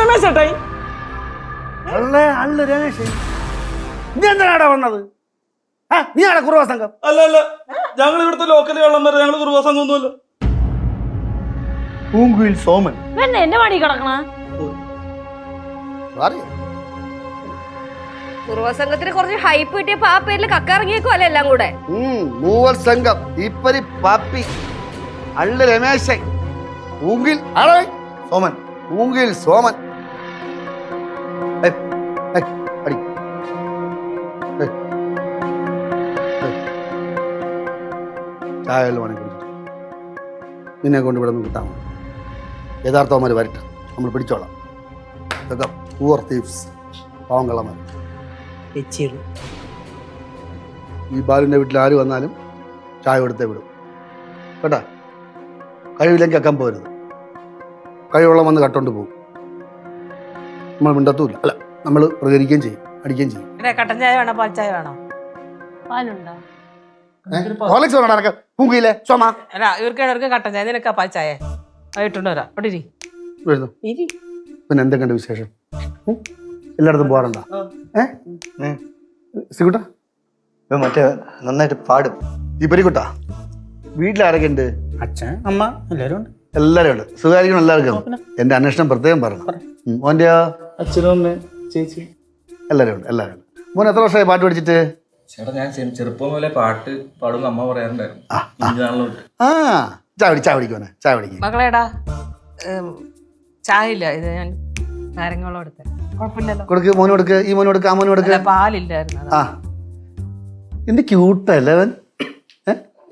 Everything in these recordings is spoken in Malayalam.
രമേശ് ചേട്ടായി. അല്ലേ അല്ല രമേശ്. വന്നത്? നീ ആണ് കുറുവ സംഘം? അല്ല അല്ല. ഞങ്ങൾ ഇവിടുത്തെ ലോക്കൽ വെള്ളം വരെ ഞങ്ങൾ ഒന്നുമല്ല. പൂങ്കുയിൽ സോമൻ. എന്നെ എന്റെ പണി കിടക്കണ? പൂർവസംഘത്തിന് കുറച്ച് ഹൈപ്പ് കിട്ടിയപ്പോ ആ പേരിൽ കക്കിറങ്ങിയേക്കും അല്ല എല്ലാം കൂടെ? മൂവൽ സംഘം. പാപ്പി. അള്ളു രമേശൻ പൂങ്കിൽ സോമൻ. പൂങ്കിൽ സോമൻ. അടി. ചായ വെള്ളം വേണമെങ്കിൽ കുടിച്ചിട്ട് നിന്നെ കൊണ്ട് ഇവിടെ നിന്ന് കിട്ടാൻ യഥാർത്ഥവന്മാർ വരട്ടെ. നമ്മൾ പിടിച്ചോളാം. ഇതൊക്കെ പൂവർ തീവ്സ് പാവങ്കള്ളന്മാർ ഈ ബാലുവിന്റെ വീട്ടിൽ ആര് വന്നാലും ചായ കൊടുത്തേ വിടും. കേട്ടാ? കഴിവില്ലെങ്കിൽ അക്കാൻ പോരുത്. കഴിവുള്ള വന്ന് കട്ടോണ്ട് പോകും. നമ്മൾ മിണ്ടത്തുമില്ല അല്ല നമ്മൾ പ്രതികരിക്കുകയും ചെയ്യും അടിക്കുകയും ചെയ്യും. കട്ടൻ ചായ വേണോ? പാൽ ചായ വേണോ? പാലുണ്ടോ? ഹോർലിക്സ് വേണം നടക്കാം പൂങ്കിയിലെ? സോമ അല്ല ഇവർക്ക് ഇവർക്ക് കട്ടൻ ചായ. നിനക്കാ പാൽ ചായ. ആയിട്ടുണ്ട് വരാം. അവിടെ ഇരി. വരുന്നു ഇരി. പിന്നെ എന്തൊക്കെയുണ്ട് വിശേഷം? ഉം? എല്ലായിടത്തും പോകാറുണ്ടോ? ഏ? സിക്കുട്ട ഇവൻ മറ്റേ നന്നായിട്ട് പാടും. ഈ പരിക്കുട്ടാ? വീട്ടിലാരൊക്കെ ഉണ്ട് അച്ഛൻ അമ്മ എല്ലാരും ഉണ്ട്. എല്ലാവരും ഉണ്ട്. സുഖമായിരിക്കണം എല്ലാവർക്കും? എന്റെ അന്വേഷണം പ്രത്യേകം പറയണം. ഉം. അച്ഛനും അമ്മയും ചേച്ചി എല്ലാവരും ഉണ്ട് എല്ലാവരും ഉണ്ട്. മോൻ എത്ര വർഷമായി പാട്ട് പഠിച്ചിട്ട്? ചേട്ടാ ഞാൻ ചെറുപ്പം മുതലേ പാട്ട് പാടുന്ന അമ്മ പറയാറുണ്ടായിരുന്നു. ആ, പിടിക്കുവാനെ ചായ പിടിക്കും മകളേടാ ചായ ഇല്ല ഇത് ഞാൻ നാരങ്ങളോ എടുത്തേ. കുഴപ്പമില്ലല്ലോ. കൊടുക്ക് മോനും കൊടുക്ക് ഈ മോനും കൊടുക്ക് ആ മോനും കൊടുക്ക്. പാലില്ലായിരുന്നു ആ. എന്ത് ക്യൂട്ടല്ലേ അവൻ?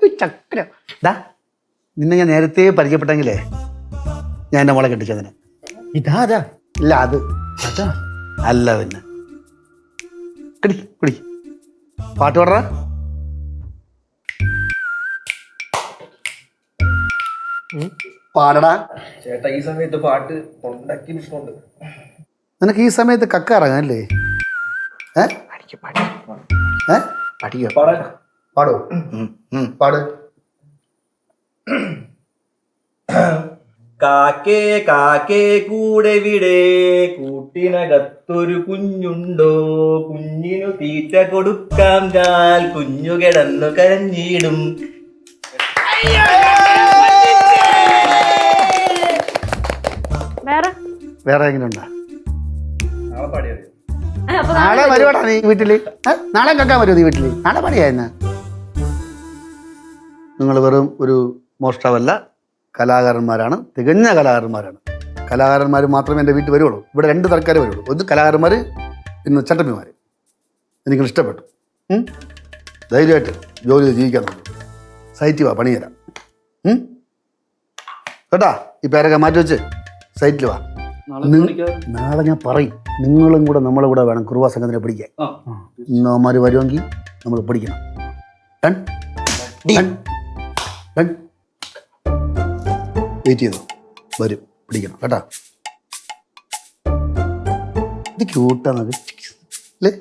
ഒരു ദാ നിന്നെ ഞാൻ നേരത്തെ പരിചയപ്പെട്ടെങ്കിലേ ഞാൻ എന്റെ മോളെ കെട്ടിച്ചതിന് ഇതാ അതാ. ഇല്ല അത്. അതാ. അല്ല പിന്നെ. കുടി കുടി. പാട്ട് പറ പാടടാ. ചേട്ടാ ഈ സമയത്ത് പാട്ട് തൊണ്ടക്കി നിൽക്കുന്നുണ്ട് നിനക്ക് ഈ സമയത്ത് കക്ക ഇറങ്ങാനല്ലേ ഏ? ഏ? പാടോ. പാട്. കാക്കേ കാക്കേ കൂടെ വിടേ. കൂട്ടിനകത്തൊരു കുഞ്ഞുണ്ടോ? കുഞ്ഞിനു തീറ്റ കൊടുക്കാം ഞാൻ. കുഞ്ഞു കിടന്നു കരഞ്ഞിടും. വേറെ? വേറെ നാളെ വരുവാടാ നീ വീട്ടിൽ? നാളെ കേൾക്കാൻ വരുമോ നീ വീട്ടിൽ? നാളെ പണിയായിരുന്ന നിങ്ങൾ വെറും ഒരു മോഷ്ടാവല്ല. കലാകാരന്മാരാണ് തികഞ്ഞ കലാകാരന്മാരാണ്. കലാകാരന്മാർ മാത്രമേ എന്റെ വീട്ടിൽ വരുള്ളൂ. ഇവിടെ രണ്ട് തരക്കാരെ വരുള്ളൂ. ഒന്ന് കലാകാരന്മാർ ഇന്ന് ചട്ടമ്പിമാർ എനിക്ക് ഇഷ്ടപ്പെട്ടു? ധൈര്യമായിട്ട് ജോലി ചെയ്ത് ജീവിക്കാൻ നോക്കും സൈറ്റിൽ വാ പണി തരാം? കേട്ടാ? ഈ പേരൊക്കെ മാറ്റി വെച്ച് സൈറ്റിൽ വാ. നാളെ ഞാൻ പറയും. നിങ്ങളും കൂടെ നമ്മളെ കൂടെ വേണം കുറുവാ സംഘത്തിനെ പിടിക്കാൻ. ഇന്നമാര് വരുമെങ്കിൽ നമ്മൾ പിടിക്കണം. ഡൺ ഡൺ ഡൺ വെയിറ്റ് ചെയ്തോ. വരും. പിടിക്കണം. കേട്ടാ? ഇത് ക്യൂട്ടാണത് അല്ലേ